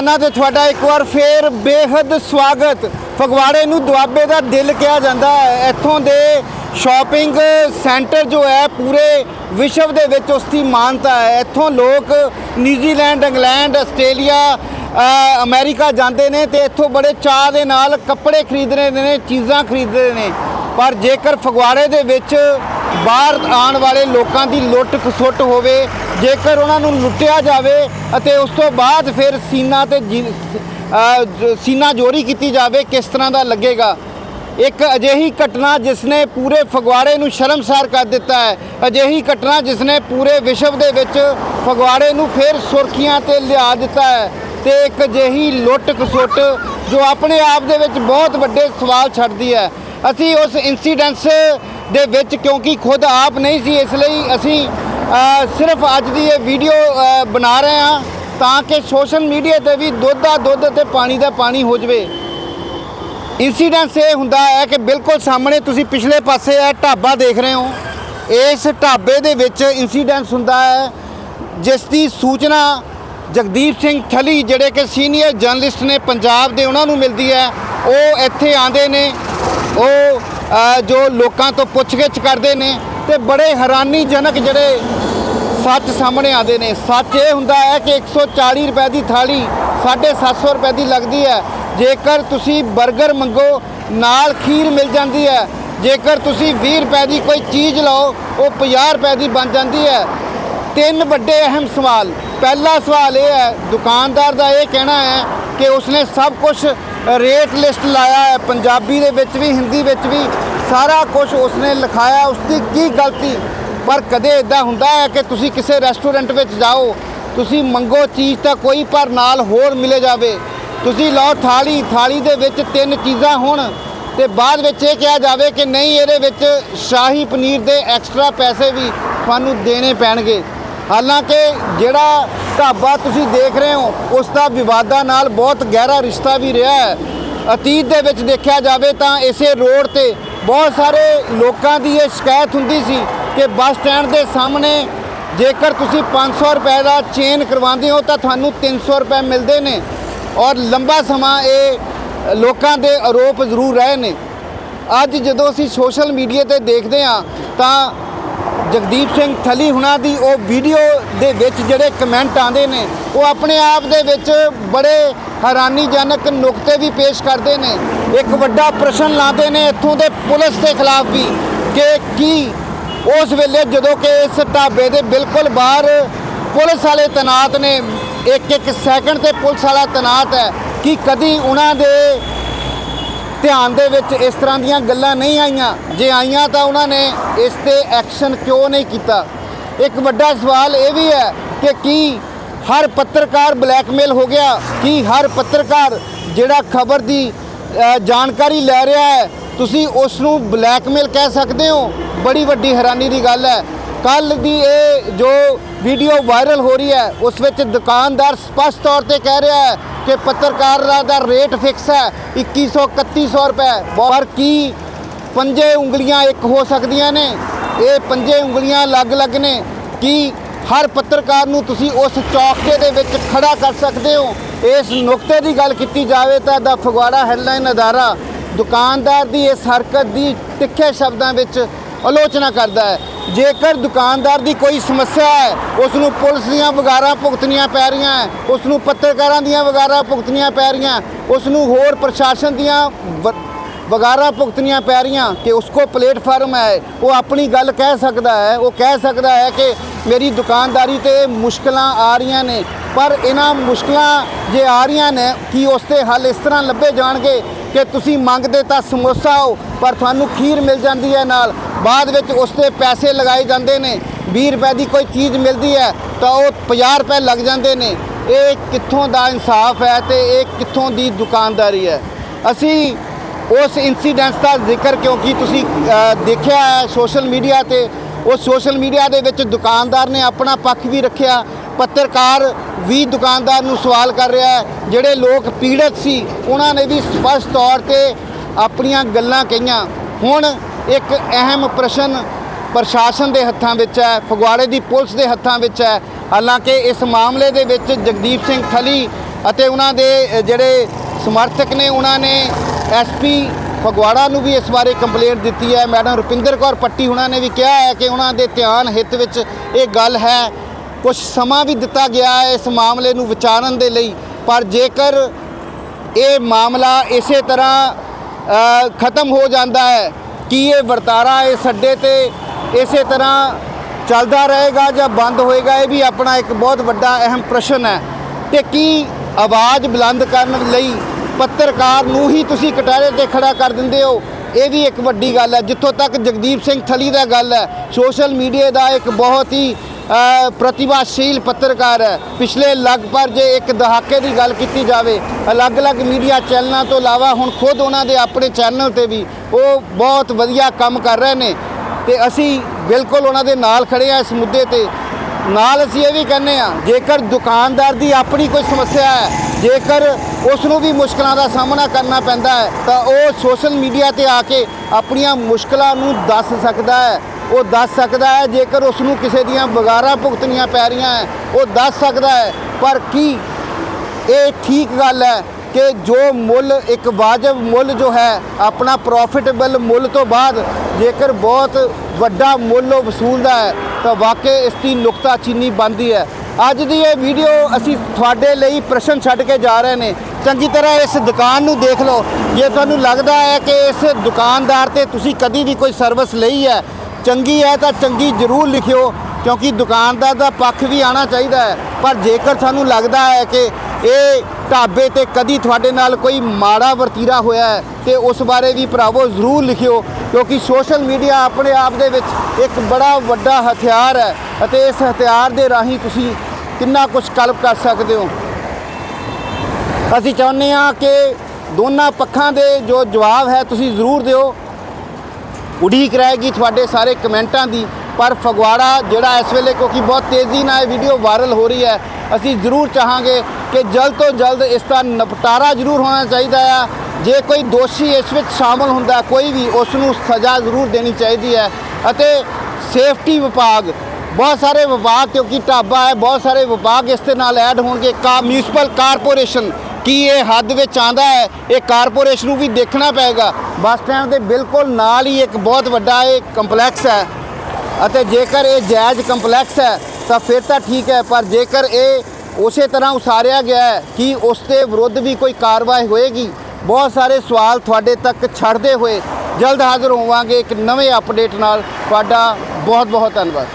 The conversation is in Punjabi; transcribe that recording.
ਕਿਸਾਨਾਂ ਤੇ ਤੁਹਾਡਾ ਇੱਕ ਵਾਰ ਫੇਰ ਬੇਹੱਦ ਸਵਾਗਤ। ਫਗਵਾੜੇ ਨੂੰ ਦੁਆਬੇ ਦਾ ਦਿਲ ਕਿਹਾ ਜਾਂਦਾ ਹੈ। ਇੱਥੋਂ ਦੇ ਸ਼ਾਪਿੰਗ ਸੈਂਟਰ ਜੋ ਹੈ ਪੂਰੇ ਵਿਸ਼ਵ ਦੇ ਵਿੱਚ ਉਸ ਦੀ ਮਾਨਤਾ ਹੈ। ਇੱਥੋਂ ਲੋਕ ਨਿਊਜ਼ੀਲੈਂਡ ਇੰਗਲੈਂਡ ਆਸਟ੍ਰੇਲੀਆ ਅ, ਅਮਰੀਕਾ ਜਾਂਦੇ ਨੇ ਤੇ ਇੱਥੋਂ ਬੜੇ ਚਾਹ ਦੇ ਨਾਲ ਕੱਪੜੇ ਖਰੀਦਦੇ ਨੇ ਚੀਜ਼ਾਂ ਖਰੀਦਦੇ ਨੇ। ਪਰ ਜੇਕਰ ਫਗਵਾੜੇ ਦੇ ਵਿੱਚ ਬਾਹਰ ਆਉਣ ਵਾਲੇ ਲੋਕਾਂ ਦੀ ਲੁੱਟ ਖਸੁੱਟ ਹੋਵੇ, ਜੇਕਰ ਉਹਨਾਂ ਨੂੰ ਲੁੱਟਿਆ ਜਾਵੇ ਅਤੇ ਉਸ ਤੋਂ ਬਾਅਦ ਫਿਰ ਸੀਨਾ ਤੇ ਜੀ- ਸੀਨਾ ਜੋਰੀ ਕੀਤੀ ਜਾਵੇ, ਕਿਸ ਤਰ੍ਹਾਂ ਦਾ ਲੱਗੇਗਾ? ਇੱਕ ਅਜਿਹੀ ਘਟਨਾ ਜਿਸ ਨੇ ਪੂਰੇ ਫਗਵਾੜੇ ਨੂੰ ਸ਼ਰਮਸਾਰ ਕਰ ਦਿੱਤਾ ਹੈ। ਅਜਿਹੀ ਘਟਨਾ ਜਿਸ ਨੇ ਪੂਰੇ ਵਿਸ਼ਵ ਦੇ ਵਿੱਚ ਫਗਵਾੜੇ ਨੂੰ ਫਿਰ ਸੁਰਖੀਆਂ ਤੇ ਲਿਆ ਦਿੱਤਾ ਹੈ ਤੇ ਇੱਕ ਅਜਿਹੀ ਲੁੱਟ ਖਸੁੱਟ ਜੋ ਆਪਣੇ ਆਪ ਦੇ ਵਿੱਚ ਬਹੁਤ ਵੱਡੇ ਸਵਾਲ ਛੱਡਦੀ ਹੈ। ਅਸੀਂ ਉਸ ਇਨਸੀਡੈਂਟਸ ਦੇ ਵਿੱਚ ਕਿਉਂਕਿ ਖੁਦ ਆਪ ਨਹੀਂ ਸੀ, ਇਸ ਲਈ ਅਸੀਂ ਸਿਰਫ ਅੱਜ ਦੀ ਇਹ ਵੀਡੀਓ ਬਣਾ ਰਹੇ ਹਾਂ ਤਾਂ ਕਿ ਸੋਸ਼ਲ ਮੀਡੀਆ ਤੇ ਵੀ ਦੁੱਧ ਦਾ ਦੁੱਧ ਤੇ ਪਾਣੀ ਦਾ ਪਾਣੀ ਹੋ ਜਵੇ। ਇਨਸੀਡੈਂਸ ਇਹ ਹੁੰਦਾ ਹੈ ਕਿ ਬਿਲਕੁਲ ਸਾਹਮਣੇ ਤੁਸੀਂ ਪਿਛਲੇ ਪਾਸੇ ਇਹ ਢਾਬਾ ਦੇਖ ਰਹੇ ਹੋ। ਇਸ ਢਾਬੇ ਦੇ ਵਿੱਚ ਇਨਸੀਡੈਂਸ ਹੁੰਦਾ ਹੈ, ਜਿਸ ਦੀ ਸੂਚਨਾ ਜਗਦੀਪ ਸਿੰਘ ਥਲੀ ਜਿਹੜੇ ਕਿ ਸੀਨੀਅਰ ਜਰਨਲਿਸਟ ਨੇ ਪੰਜਾਬ ਦੇ, ਉਹਨਾਂ ਨੂੰ ਮਿਲਦੀ ਹੈ। ਉਹ ਇੱਥੇ ਆਂਦੇ ਨੇ, ਉਹ ਜੋ ਲੋਕਾਂ ਤੋਂ ਪੁੱਛਗਿੱਛ ਕਰਦੇ ਨੇ ਤੇ ਬੜੇ ਹੈਰਾਨੀਜਨਕ ਜਿਹੜੇ ਸੱਚ ਸਾਹਮਣੇ ਆਉਂਦੇ ਨੇ। ਸੱਚ ਇਹ ਹੁੰਦਾ ਹੈ ਕਿ 140 ਰੁਪਏ ਦੀ ਥਾਲੀ 750 ਰੁਪਏ ਦੀ ਲੱਗਦੀ ਹੈ। ਜੇਕਰ ਤੁਸੀਂ 버ਗਰ ਮੰਗੋ, ਨਾਲ ਖੀਰ ਮਿਲ ਜਾਂਦੀ ਹੈ। ਜੇਕਰ ਤੁਸੀਂ 20 ਰੁਪਏ ਦੀ ਕੋਈ ਚੀਜ਼ ਲਓ, ਉਹ 50 ਰੁਪਏ ਦੀ ਬਣ ਜਾਂਦੀ ਹੈ। ਤਿੰਨ ਵੱਡੇ ਅਹਿਮ ਸਵਾਲ। ਪਹਿਲਾ ਸਵਾਲ ਇਹ ਹੈ, ਦੁਕਾਨਦਾਰ ਦਾ ਇਹ ਕਹਿਣਾ ਹੈ ਕਿ ਉਸਨੇ ਸਭ ਕੁਝ ਰੇਟ ਲਿਸਟ ਲਾਇਆ ਹੈ। ਪੰਜਾਬੀ ਦੇ ਵਿੱਚ ਵੀ, ਹਿੰਦੀ ਵਿੱਚ ਵੀ ਸਾਰਾ ਕੁਝ ਉਸਨੇ ਲਿਖਾਇਆ। ਉਸਦੀ ਕੀ ਗਲਤੀ? ਪਰ ਕਦੇ ਇਦਾਂ ਹੁੰਦਾ ਹੈ ਕਿ ਤੁਸੀਂ ਕਿਸੇ ਰੈਸਟੋਰੈਂਟ ਵਿੱਚ ਜਾਓ, ਤੁਸੀਂ ਮੰਗੋ ਚੀਜ਼ ਤਾਂ ਕੋਈ, ਪਰ ਨਾਲ ਹੋਰ ਮਿਲੇ ਜਾਵੇ। ਤੁਸੀਂ ਲਓ ਥਾਲੀ ਥਾਲੀ ਦੇ ਵਿੱਚ ਤਿੰਨ ਚੀਜ਼ਾਂ ਹੋਣ ਤੇ ਬਾਅਦ ਵਿੱਚ ਇਹ ਕਿਹਾ ਜਾਵੇ ਕਿ ਨਹੀਂ, ਇਹਦੇ ਵਿੱਚ ਸ਼ਾਹੀ ਪਨੀਰ ਦੇ ਐਕਸਟਰਾ ਪੈਸੇ ਵੀ ਤੁਹਾਨੂੰ ਦੇਣੇ ਪੈਣਗੇ। ਹਾਲਾਂਕਿ ਜਿਹੜਾ ਢਾਬਾ ਤੁਸੀਂ ਦੇਖ ਰਹੇ ਹੋ, ਉਸ ਦਾ ਵਿਵਾਦਾਂ ਨਾਲ ਬਹੁਤ ਗਹਿਰਾ ਰਿਸ਼ਤਾ ਵੀ ਰਿਹਾ ਹੈ। ਅਤੀਤ ਦੇ ਵਿੱਚ ਦੇਖਿਆ ਜਾਵੇ ਤਾਂ ਇਸੇ ਰੋਡ ਤੇ ਬਹੁਤ ਸਾਰੇ ਲੋਕਾਂ ਦੀ ਇਹ ਸ਼ਿਕਾਇਤ ਹੁੰਦੀ ਸੀ ਕਿ ਬੱਸ ਸਟੈਂਡ ਦੇ ਸਾਹਮਣੇ ਜੇਕਰ ਤੁਸੀਂ 500 ਰੁਪਏ ਦਾ ਚੇਨ ਕਰਵਾਉਂਦੇ ਹੋ ਤਾਂ ਤੁਹਾਨੂੰ 300 ਰੁਪਏ ਮਿਲਦੇ ਨੇ ਔਰ ਲੰਬਾ ਸਮਾਂ ਇਹ ਲੋਕਾਂ ਦੇ ਆਰੋਪ ਜ਼ਰੂਰ ਰਹੇ ਨੇ। ਅੱਜ ਜਦੋਂ ਅਸੀਂ ਸੋਸ਼ਲ ਮੀਡੀਆ ਤੇ ਦੇਖਦੇ ਹਾਂ ਤਾਂ ਜਗਦੀਪ ਸਿੰਘ ਥਲੀ ਹੁਣਾਂ ਦੀ ਉਹ ਵੀਡੀਓ ਦੇ ਵਿੱਚ ਜਿਹੜੇ ਕਮੈਂਟ ਆਉਂਦੇ ਨੇ, ਉਹ ਆਪਣੇ ਆਪ ਦੇ ਵਿੱਚ ਬੜੇ ਹੈਰਾਨੀਜਨਕ ਨੁਕਤੇ ਵੀ ਪੇਸ਼ ਕਰਦੇ ਨੇ। ਇੱਕ ਵੱਡਾ ਪ੍ਰਸ਼ਨ ਲਾਉਂਦੇ ਨੇ ਇੱਥੋਂ ਦੇ ਪੁਲਿਸ ਦੇ ਖਿਲਾਫ ਵੀ ਕਿ ਕੀ ਉਸ ਵੇਲੇ ਜਦੋਂ ਕਿ ਇਸ ਢਾਬੇ ਦੇ ਬਿਲਕੁਲ ਬਾਹਰ ਪੁਲਿਸ ਵਾਲੇ ਤੈਨਾਤ ਨੇ, ਇੱਕ ਇੱਕ ਸੈਕਿੰਡ ਤੇ ਪੁਲਿਸ ਵਾਲਾ ਤੈਨਾਤ ਹੈ, ਕਿ ਕਦੀ ਉਹਨਾਂ ਦੇ ਧਿਆਨ ਦੇ ਵਿੱਚ ਇਸ ਤਰ੍ਹਾਂ ਦੀਆਂ ਗੱਲਾਂ ਨਹੀਂ ਆਈਆਂ। ਜੇ ਆਈਆਂ ਤਾਂ ਉਹਨਾਂ ਨੇ ਇਸ ਤੇ ਐਕਸ਼ਨ ਕਿਉਂ ਨਹੀਂ ਕੀਤਾ? ਇੱਕ ਵੱਡਾ ਸਵਾਲ ਇਹ ਵੀ ਹੈ ਕਿ ਕੀ ਹਰ ਪੱਤਰਕਾਰ ਬਲੈਕਮੇਲ ਹੋ ਗਿਆ? ਕੀ ਹਰ ਪੱਤਰਕਾਰ ਜਿਹੜਾ ਖਬਰ ਦੀ ਜਾਣਕਾਰੀ ਲੈ ਰਿਹਾ ਹੈ, ਤੁਸੀਂ ਉਸ ਨੂੰ ਬਲੈਕਮੇਲ ਕਹਿ ਸਕਦੇ ਹੋ? ਬੜੀ ਵੱਡੀ ਹੈਰਾਨੀ ਦੀ ਗੱਲ ਹੈ। ਕੱਲ ਦੀ ਇਹ ਜੋ ਵੀਡੀਓ ਵਾਇਰਲ ਹੋ ਰਹੀ ਹੈ, ਉਸ ਵਿੱਚ ਦੁਕਾਨਦਾਰ ਸਪਸ਼ਟ ਤੌਰ ਤੇ ਕਹਿ ਰਿਹਾ ਹੈ ਕਿ ਪੱਤਰਕਾਰ ਦਾ ਰੇਟ ਫਿਕਸ ਹੈ 2100 3100 ਰੁਪਏ। ਪਰ ਕੀ ਪੰਜੇ ਉਂਗਲੀਆਂ ਇੱਕ ਹੋ ਸਕਦੀਆਂ ਨੇ? ਇਹ ਪੰਜੇ ਉਂਗਲੀਆਂ ਅਲੱਗ-ਅਲੱਗ ਨੇ। ਕੀ ਹਰ ਪੱਤਰਕਾਰ ਨੂੰ ਤੁਸੀਂ ਉਸ ਚੌਕਤੇ ਦੇ ਵਿੱਚ ਖੜਾ ਕਰ ਸਕਦੇ ਹੋ? ਇਸ ਨੁਕਤੇ ਦੀ ਗੱਲ ਕੀਤੀ ਜਾਵੇ ਤਾਂ ਦਾ ਫਗਵਾੜਾ ਹੈਡਲਾਈਨ ਅਦਾਰਾ ਦੁਕਾਨਦਾਰ ਦੀ ਇਸ ਹਰਕਤ ਦੀ ਤਿੱਖੇ ਸ਼ਬਦਾਂ ਵਿੱਚ ਆਲੋਚਨਾ ਕਰਦਾ ਹੈ। ਜੇਕਰ ਦੁਕਾਨਦਾਰ ਦੀ ਕੋਈ ਸਮੱਸਿਆ ਹੈ ਉਸ ਨੂੰ ਪੁਲਿਸ ਦੀਆਂ ਵਗਾਰਾਂ ਭੁਗਤਣੀਆਂ ਪੈ ਰਹੀਆਂ ਹੈ ਉਸ ਨੂੰ ਪੱਤਰਕਾਰਾਂ ਦੀਆਂ ਵਗਾਰਾਂ ਭੁਗਤਣੀਆਂ ਪੈ ਰਹੀਆਂ ਉਸ ਨੂੰ ਹੋਰ ਪ੍ਰਸ਼ਾਸਨ ਦੀਆਂ ਵ- ਵਗਾਰਾਂ ਭੁਗਤਣੀਆਂ ਪੈ ਰਹੀਆਂ ਕਿ ਉਸ ਕੋ ਪਲੇਟਫਾਰਮ ਹੈ, ਉਹ ਆਪਣੀ ਗੱਲ ਕਹਿ ਸਕਦਾ ਹੈ, ਉਹ ਕਹਿ ਸਕਦਾ ਹੈ ਕਿ ਮੇਰੀ ਦੁਕਾਨਦਾਰੀ ਤੇ ਮੁਸ਼ਕਲਾਂ ਆ ਰਹੀਆਂ ਨੇ, ਪਰ ਇਹਨਾਂ ਮੁਸ਼ਕਲਾਂ ਜੇ ਆ ਰਹੀਆਂ ਨੇ, ਕਿ ਉਸ ਤੇ ਹੱਲ ਇਸ ਤਰ੍ਹਾਂ ਲੱਭੇ ਜਾਣਗੇ ਕਿ ਤੁਸੀਂ ਮੰਗਦੇ ਤਾਂ ਸਮੋਸਾ ਹੋ, ਪਰ ਤੁਹਾਨੂੰ ਖੀਰ ਮਿਲ ਜਾਂਦੀ ਹੈ ਨਾਲ ਬਾਅਦ ਵਿੱਚ ਉਸ ਤੇ ਪੈਸੇ ਲਗਾਏ ਜਾਂਦੇ ਨੇ। 20 ਰੁਪਏ ਦੀ ਕੋਈ ਚੀਜ਼ ਮਿਲਦੀ ਹੈ ਤਾਂ ਉਹ 50 ਰੁਪਏ ਲੱਗ ਜਾਂਦੇ ਨੇ। ਇਹ ਕਿੱਥੋਂ ਦਾ ਇਨਸਾਫ ਹੈ ਤੇ ਇਹ ਕਿੱਥੋਂ ਦੀ ਦੁਕਾਨਦਾਰੀ ਹੈ? ਅਸੀਂ ਉਸ ਇਨਸੀਡੈਂਟ ਦਾ ਜ਼ਿਕਰ ਕਿਉਂਕਿ ਤੁਸੀਂ ਦੇਖਿਆ ਹੈ ਸੋਸ਼ਲ ਮੀਡੀਆ ਤੇ। ਉਹ ਸੋਸ਼ਲ ਮੀਡੀਆ ਦੇ ਵਿੱਚ ਦੁਕਾਨਦਾਰ ਨੇ ਆਪਣਾ ਪੱਖ ਵੀ ਰੱਖਿਆ। ਪੱਤਰਕਾਰ ਵੀ ਦੁਕਾਨਦਾਰ ਨੂੰ ਸਵਾਲ ਕਰ ਰਿਹਾ ਹੈ। ਜਿਹੜੇ ਲੋਕ ਪੀੜਤ ਸੀ, ਉਹਨਾਂ ਨੇ ਵੀ ਸਪਸ਼ਟ ਤੌਰ ਤੇ ਆਪਣੀਆਂ ਗੱਲਾਂ ਕਹੀਆਂ। ਹੁਣ ਇੱਕ ਅਹਿਮ ਪ੍ਰਸ਼ਨ ਪ੍ਰਸ਼ਾਸਨ ਦੇ ਹੱਥਾਂ ਵਿੱਚ ਹੈ, ਫਗਵਾੜੇ ਦੀ ਪੁਲਿਸ ਦੇ ਹੱਥਾਂ ਵਿੱਚ ਹੈ। ਹਾਲਾਂਕਿ ਇਸ ਮਾਮਲੇ ਦੇ ਵਿੱਚ ਜਗਦੀਪ ਸਿੰਘ ਥਲੀ ਅਤੇ ਉਹਨਾਂ ਦੇ ਜਿਹੜੇ ਸਮਰਥਕ ਨੇ, ਉਹਨਾਂ ਨੇ ਐਸਪੀ ਫਗਵਾੜਾ ਨੂੰ ਵੀ ਇਸ ਬਾਰੇ ਕੰਪਲੇਂਟ ਦਿੱਤੀ ਹੈ। ਮੈਡਮ ਰੁਪਿੰਦਰ ਕੌਰ ਪੱਟੀ ਉਹਨਾਂ ਨੇ ਵੀ ਕਿਹਾ ਹੈ ਕਿ ਉਹਨਾਂ ਦੇ ਧਿਆਨ ਹਿੱਤ ਵਿੱਚ ਇਹ ਗੱਲ ਹੈ। ਕੁਝ ਸਮਾਂ ਵੀ ਦਿੱਤਾ ਗਿਆ ਹੈ ਇਸ ਮਾਮਲੇ ਨੂੰ ਵਿਚਾਰਨ ਦੇ ਲਈ, ਪਰ ਜੇਕਰ ਇਹ ਮਾਮਲਾ ਇਸੇ ਤਰ੍ਹਾਂ ਖਤਮ ਹੋ ਜਾਂਦਾ ਹੈ ਕੀ ਇਹ ਵਰਤਾਰਾ ਇਸ ਅੱਡੇ ਤੇ ਇਸੇ ਤਰ੍ਹਾਂ ਚੱਲਦਾ ਰਹੇਗਾ ਜਾਂ ਬੰਦ ਹੋਏਗਾ, ਇਹ ਵੀ ਆਪਣਾ ਇੱਕ ਬਹੁਤ ਵੱਡਾ ਅਹਿਮ ਪ੍ਰਸ਼ਨ ਹੈ। ਤੇ ਕੀ ਆਵਾਜ਼ ਬੁਲੰਦ ਕਰਨ ਲਈ ਪੱਤਰਕਾਰ ਨੂੰ ਹੀ ਤੁਸੀਂ ਕਟਾਰੇ ਤੇ ਖੜਾ ਕਰ ਦਿੰਦੇ ਹੋ? ਇਹ ਵੀ ਇੱਕ ਵੱਡੀ ਗੱਲ ਹੈ। ਜਿੱਥੋਂ ਤੱਕ ਜਗਦੀਪ ਸਿੰਘ ਥਲੀ ਦਾ ਗੱਲ ਹੈ, ਸੋਸ਼ਲ ਮੀਡੀਆ ਦਾ ਇੱਕ ਬਹੁਤ ਹੀ ਪ੍ਰਤਿਭਾਸ਼ੀਲ ਪੱਤਰਕਾਰ ਹੈ। ਪਿਛਲੇ ਲਗਭਗ ਜੇ ਇੱਕ ਦਹਾਕੇ ਦੀ ਗੱਲ ਕੀਤੀ ਜਾਵੇ, ਅਲੱਗ-ਅਲੱਗ ਮੀਡੀਆ ਚੈਨਲਾਂ ਤੋਂ ਇਲਾਵਾ ਹੁਣ ਖੁਦ ਉਹਨਾਂ ਦੇ ਆਪਣੇ ਚੈਨਲ ਤੇ ਵੀ ਉਹ ਬਹੁਤ ਵਧੀਆ ਕੰਮ ਕਰ ਰਹੇ ਨੇ। ਤੇ ਅਸੀਂ ਬਿਲਕੁਲ ਉਹਨਾਂ ਦੇ ਨਾਲ ਖੜੇ ਆ ਇਸ ਮੁੱਦੇ ਤੇ। ਨਾਲ ਅਸੀਂ ਇਹ ਵੀ ਕਹਿੰਦੇ ਆ ਜੇਕਰ ਦੁਕਾਨਦਾਰ ਦੀ ਆਪਣੀ ਕੋਈ ਸਮੱਸਿਆ ਹੈ, ਜੇਕਰ ਉਸ ਨੂੰ ਵੀ ਮੁਸ਼ਕਲਾਂ ਦਾ ਸਾਹਮਣਾ ਕਰਨਾ ਪੈਂਦਾ ਹੈ, ਤਾਂ ਉਹ ਸੋਸ਼ਲ ਮੀਡੀਆ ਤੇ ਆ ਕੇ ਆਪਣੀਆਂ ਮੁਸ਼ਕਲਾਂ ਨੂੰ ਦੱਸ ਸਕਦਾ ਹੈ। ਉਹ ਦੱਸ ਸਕਦਾ ਹੈ, ਜੇਕਰ ਉਸ ਨੂੰ ਕਿਸੇ ਦੀਆਂ ਵਗਾਰਾਂ ਭੁਗਤਣੀਆਂ ਪੈ ਰਹੀਆਂ ਹੈ, ਉਹ ਦੱਸ ਸਕਦਾ ਹੈ। ਪਰ ਕੀ ਇਹ ਠੀਕ ਗੱਲ ਹੈ ਕਿ ਜੋ ਮੁੱਲ, ਇੱਕ ਵਾਜਬ ਮੁੱਲ ਜੋ ਹੈ, ਆਪਣਾ ਪ੍ਰੋਫਿਟੇਬਲ ਮੁੱਲ ਤੋਂ ਬਾਅਦ ਜੇਕਰ ਬਹੁਤ ਵੱਡਾ ਮੁੱਲ ਉਹ ਵਸੂਲਦਾ ਹੈ, ਤਾਂ ਵਾਕਈ ਇਸ ਦੀ ਨੁਕਤਾਚੀਨੀ ਬਣਦੀ ਹੈ। ਅੱਜ ਦੀ ਇਹ ਵੀਡੀਓ ਅਸੀਂ ਤੁਹਾਡੇ ਲਈ ਪ੍ਰਸ਼ਨ ਛੱਡ ਕੇ ਜਾ ਰਹੇ ਨੇ। ਚੰਗੀ ਤਰ੍ਹਾਂ ਇਸ ਦੁਕਾਨ ਨੂੰ ਦੇਖ ਲਓ। ਜੇ ਤੁਹਾਨੂੰ ਲੱਗਦਾ ਹੈ ਕਿ ਇਸ ਦੁਕਾਨਦਾਰ ਤੇ ਤੁਸੀਂ ਕਦੀ ਵੀ ਕੋਈ ਸਰਵਿਸ ਲਈ ਹੈ ਚੰਗੀ ਹੈ ਤਾਂ ਚੰਗੀ ਜ਼ਰੂਰ ਲਿਖਿਓ, ਕਿਉਂਕਿ ਦੁਕਾਨਦਾਰ ਦਾ ਪੱਖ ਵੀ ਆਣਾ ਚਾਹੀਦਾ ਹੈ। ਪਰ ਜੇਕਰ ਸਾਨੂੰ ਲੱਗਦਾ ਹੈ ਕਿ ਇਹ ਢਾਬੇ ਤੇ ਕਦੀ ਤੁਹਾਡੇ ਨਾਲ ਕੋਈ ਮਾੜਾ ਵਰਤੀਰਾ ਹੋਇਆ ਹੈ, ਤੇ ਉਸ ਬਾਰੇ ਵੀ ਭਰਾਵੋ ਜ਼ਰੂਰ ਲਿਖਿਓ, ਕਿਉਂਕਿ ਸੋਸ਼ਲ ਮੀਡੀਆ ਆਪਣੇ ਆਪ ਦੇ ਵਿੱਚ ਇੱਕ ਬੜਾ ਵੱਡਾ ਹਥਿਆਰ ਹੈ ਅਤੇ ਇਸ ਹਥਿਆਰ ਦੇ ਰਾਹੀਂ ਤੁਸੀਂ ਕਿੰਨਾ ਕੁਝ ਕਲਪ ਕਰ ਸਕਦੇ ਹੋ। ਅਸੀਂ ਚਾਹੁੰਦੇ ਹਾਂ ਕਿ ਦੋਨਾਂ ਪੱਖਾਂ ਦੇ ਜੋ ਜਵਾਬ ਹੈ ਤੁਸੀਂ ਜ਼ਰੂਰ ਦਿਓ। ਉਡੀਕ ਰਹੇਗੀ ਤੁਹਾਡੇ ਸਾਰੇ ਕਮੈਂਟਾਂ ਦੀ। ਪਰ ਫਗਵਾੜਾ ਜਿਹੜਾ ਇਸ ਵੇਲੇ, ਕਿਉਂਕਿ ਬਹੁਤ ਤੇਜ਼ੀ ਨਾਲ ਇਹ ਵੀਡੀਓ ਵਾਇਰਲ ਹੋ ਰਹੀ ਹੈ, ਅਸੀਂ ਜ਼ਰੂਰ ਚਾਹਾਂਗੇ ਕਿ ਜਲਦ ਤੋਂ ਜਲਦ ਇਸ ਦਾ ਨਿਪਟਾਰਾ ਜ਼ਰੂਰ ਹੋਣਾ ਚਾਹੀਦਾ ਆ। ਜੇ ਕੋਈ ਦੋਸ਼ੀ ਇਸ ਵਿੱਚ ਸ਼ਾਮਲ ਹੁੰਦਾ, ਕੋਈ ਵੀ ਉਸ ਨੂੰ ਸਜ਼ਾ ਜ਼ਰੂਰ ਦੇਣੀ ਚਾਹੀਦੀ ਹੈ। ਅਤੇ ਸੇਫਟੀ ਵਿਭਾਗ, ਬਹੁਤ ਸਾਰੇ ਵਿਭਾਗ, ਕਿਉਂਕਿ ਢਾਬਾ ਹੈ, ਬਹੁਤ ਸਾਰੇ ਵਿਭਾਗ ਇਸ ਦੇ ਨਾਲ ਐਡ ਹੋਣਗੇ। ਕਾ ਮਿਊਨਿਸਪਲ ਕਾਰਪੋਰੇਸ਼ਨ ਕੀ ਇਹ ਹੱਦ ਵਿੱਚ ਆਂਦਾ ਹੈ? ਇਹ ਕਾਰਪੋਰੇਸ਼ਨ ਨੂੰ ਵੀ ਦੇਖਣਾ ਪਏਗਾ। ਬੱਸ ਸਟੈਂਡ ਦੇ ਬਿਲਕੁਲ ਨਾਲ ਹੀ ਇੱਕ ਬਹੁਤ ਵੱਡਾ ਇਹ ਕੰਪਲੈਕਸ ਹੈ। ਅਤੇ ਜੇਕਰ ਇਹ ਜਾਇਜ਼ ਕੰਪਲੈਕਸ ਹੈ, ਤਾਂ ਫਿਰ ਤਾਂ ਠੀਕ ਹੈ, ਪਰ ਜੇਕਰ ਇਹ ਉਸੇ ਤਰ੍ਹਾਂ ਉਸਾਰਿਆ ਗਿਆ ਹੈ ਕਿ ਉਸ ਦੇ ਵਿਰੁੱਧ ਵੀ ਕੋਈ ਕਾਰਵਾਈ ਹੋਏਗੀ, ਬਹੁਤ ਸਾਰੇ ਸਵਾਲ ਤੁਹਾਡੇ ਤੱਕ ਛੱਡਦੇ ਹੋਏ ਜਲਦ ਹਾਜ਼ਰ ਹੋਵਾਂਗੇ ਇੱਕ ਨਵੇਂ ਅਪਡੇਟ ਨਾਲ। ਤੁਹਾਡਾ ਬਹੁਤ ਬਹੁਤ ਧੰਨਵਾਦ।